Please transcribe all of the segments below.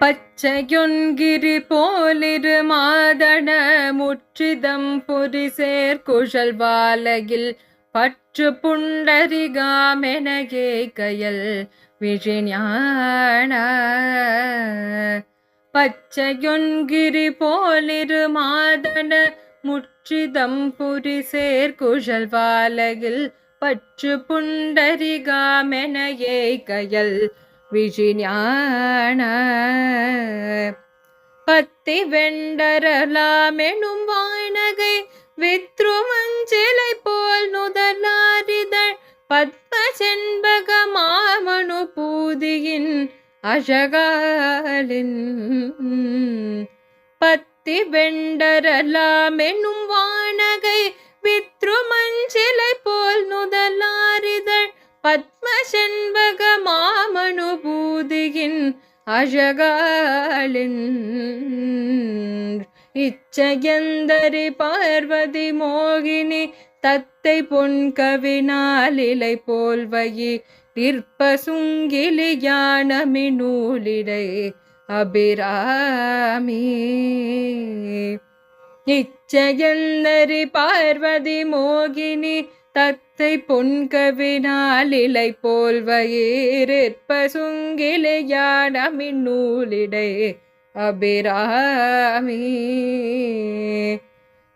பச்சையொன்கிரி போலிரு மாதன முற்றிதம் புரி குழல் வாலையில் பற்று புண்டரிகாமெனகே கயல் விழிஞான. பச்சையொன்கிரி போலிரு மாதன முற்றிதம் புரி குழல் வாலையில் பற்று புண்டரிகாமெனகே கயல் விழிஞான பத்தி வெண்டரலாமெனும் வாய்நகை வித்ருமஞ்சிலை போல் நுதலாரிதழ் பத்ம செண்பக மாமனு பூதியின் அழகாலின் பத்தி வெண்டரலாமெனும் வானகை வித்ருமஞ்சிலை போல் நுதலாரிதழ் பத்ம செண்பக மாமனுபூதியின் அழகாளின் இச்சயந்தரி பார்வதி மோகினி தத்தை பொன்கவினாலிலை போல்வயி நிற்ப சுங்கிலி ஞானமி நூலிடை அபிராமி. இச்சயந்தரி பார்வதி மோகினி தத் தத்தை பொன்கவினாலிலை போல் வயிறிற்ப நூலிடை அபிராமி.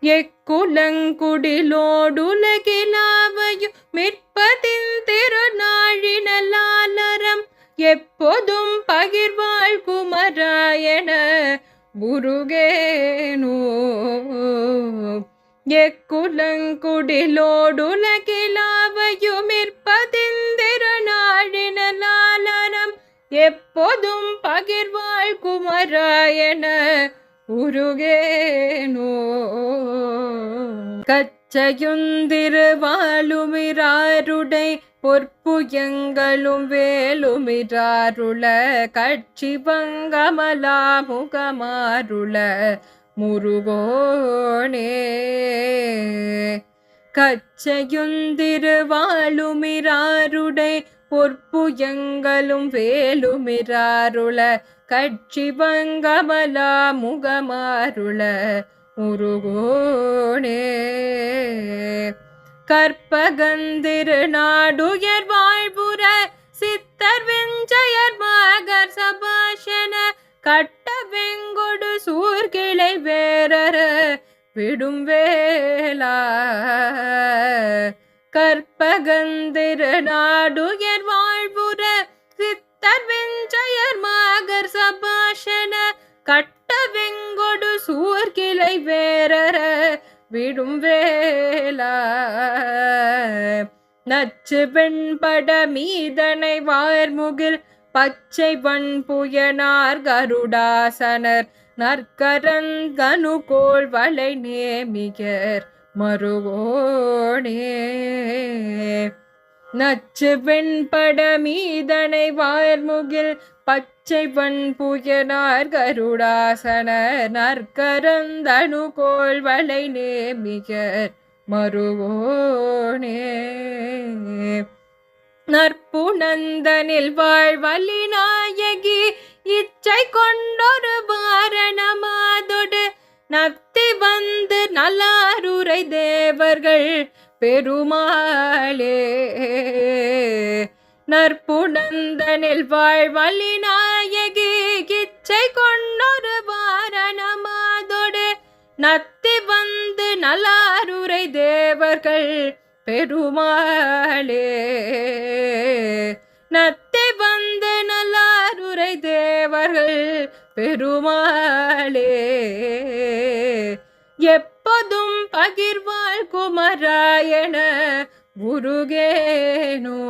எக்குலங்குடிலோடுலகிலாவையும் மிற்பதின் திருநாழினலாலரம் எப்போதும் பகிர்வாள் குமராயண முருகேனோ எ எக்குலங்குடிலோடுலகிலாவையுமிற்பதிந்திருநாழினலாலனம் எப்போதும் பகிர்வாள் குமராயன உருகேனோ கச்சையுந்திருவாளுமிராருடை பொற்புயங்களும் வேலுமிராருள கட்சி பங்கமலாமுகமாருள முருகோனே. கச்சையுந்திருவாளுமிராருடை பொற்புயங்களும் வேலுமிராருள கட்சி பங்கமலா முகமாருள முருகோனே. கற்பகந்திரு நாடுயர் வாழ்வுற சித்தர் வெஞ்சயர் மகர் சபாஷன கட் விடும் வேளா. கற்பகந்திர நாடுயர் வாழ்வுற சித்தர் வெஞ்சயர் மாகர் சபாஷன கட்ட வெங்கொடு சூர்கிளை வேரர விடும் வேளா. நச்சு பெண்பட மீதனை வார்முகில் பச்சை வன்புயனார் கருடாசனர் நற்கரங்கனுகோள் வலை நேமிகர் மறுவோனே நச்சு வெண்பட மீதனை வார்முகில் பச்சை வன்புயனார் கருடாசனர் நற்கரந்தனுகோள் வலை நேமிகர் மறுவோனே நற்புணந்தனில் வாழ்வலி நாயகி இச்சை கொண்டொரு பாரணமாதொடு நத்தி வந்து நல்லாருரை தேவர்கள் பெருமாளே. நற்புணந்தனில் வாழ்வலி நாயகி இச்சை கொண்டொரு பாரணமாதொடு நத்தி வந்து நல்லாருரை தேவர்கள் பெருமாளே நத்தை வந்த நல்லாருரை தேவர்கள் பெருமாளே எப்போதும் பகிர்வாள் குமராயண குருகேனோ